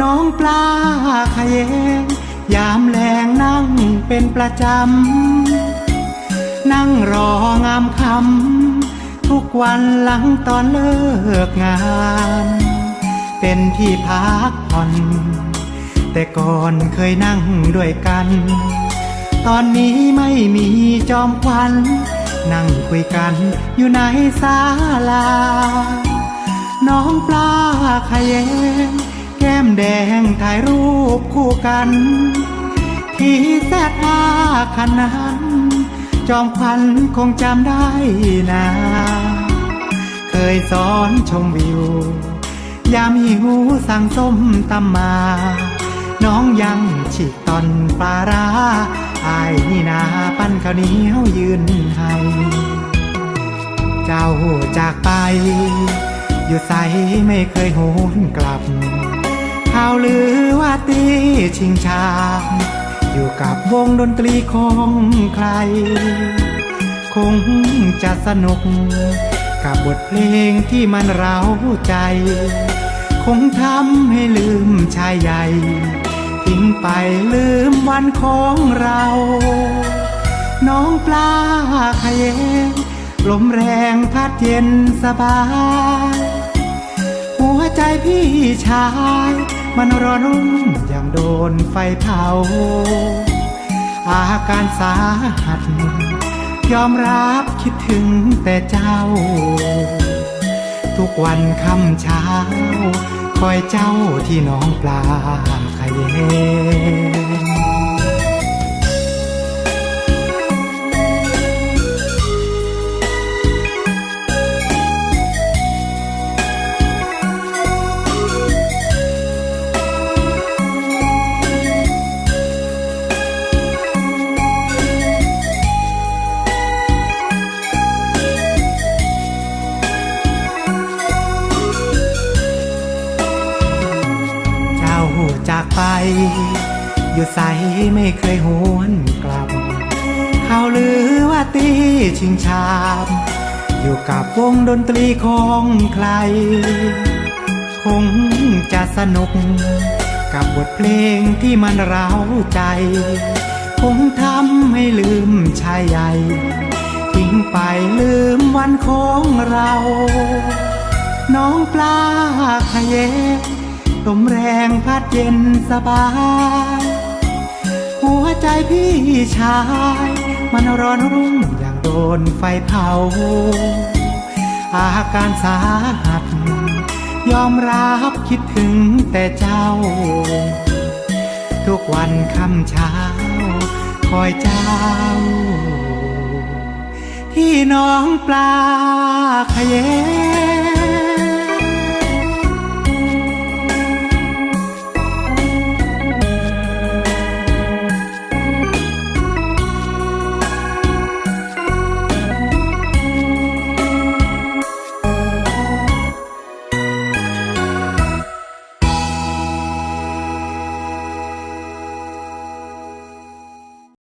น้องปลาขยงยามแรงนั่งเป็นประจำ นั่งรองามคำทุกวันหลังตอนเลิกงาน เป็นที่พักผ่อน แต่ก่อนเคยนั่งด้วยกัน ตอนนี้ไม่มีจอมควัน นั่งคุยกันอยู่ในศาลา น้องปลาขยง แก้มแดงถ่ายรูปคู่กัน ที่แซดอาคันนั้น จอมควันคงจำได้นะ เคยสอนชมวิว ยามหิวสั่งส้มตำมา น้องยังฉีกตอนปลาร้าอายนี่นาปั้นข้าวเหนียวยืนให้เจ้าจากไป อยู่ใสไม่เคยโหนกลับ ข่าวลือว่าตีชิงชาอยู่กับวงดนตรีของใคร คงจะสนุก กับบทเพลงที่มันเร้าใจ คงทำให้ลืมชายใหญ่ทิ้งไปลืมวันของเรา น้องปลาขยงลมแรงพัดเย็นสบาย หัวใจพี่ชาย มันร้อนรุ่มอย่างโดนไฟเผา อาการสาหัส ยอมรับคิดถึงแต่เจ้า ทุกวันค่ำเช้า คอยเจ้าที่น้องปลาขยเยากไป อยู่ใสไม่เคยหวนกลับ เขาลือว่าตีชิงชาม อยู่กับวงดนตรีของใคร คงจะสนุก กับบทเพลงที่มันเร้าใจ คงทำให้ลืมชายใหญ่ทิ้งไปลืมวันของเรา น้องปลาขยง ลมแรงพัดเย็นสบาย หัวใจพี่ชาย มันร้อนรุ่มอย่างโดนไฟเผา อาการสาหัส ยอมรับคิดถึงแต่เจ้า ทุกวันค่ำเช้า คอยเจ้า ที่น้องปลาขย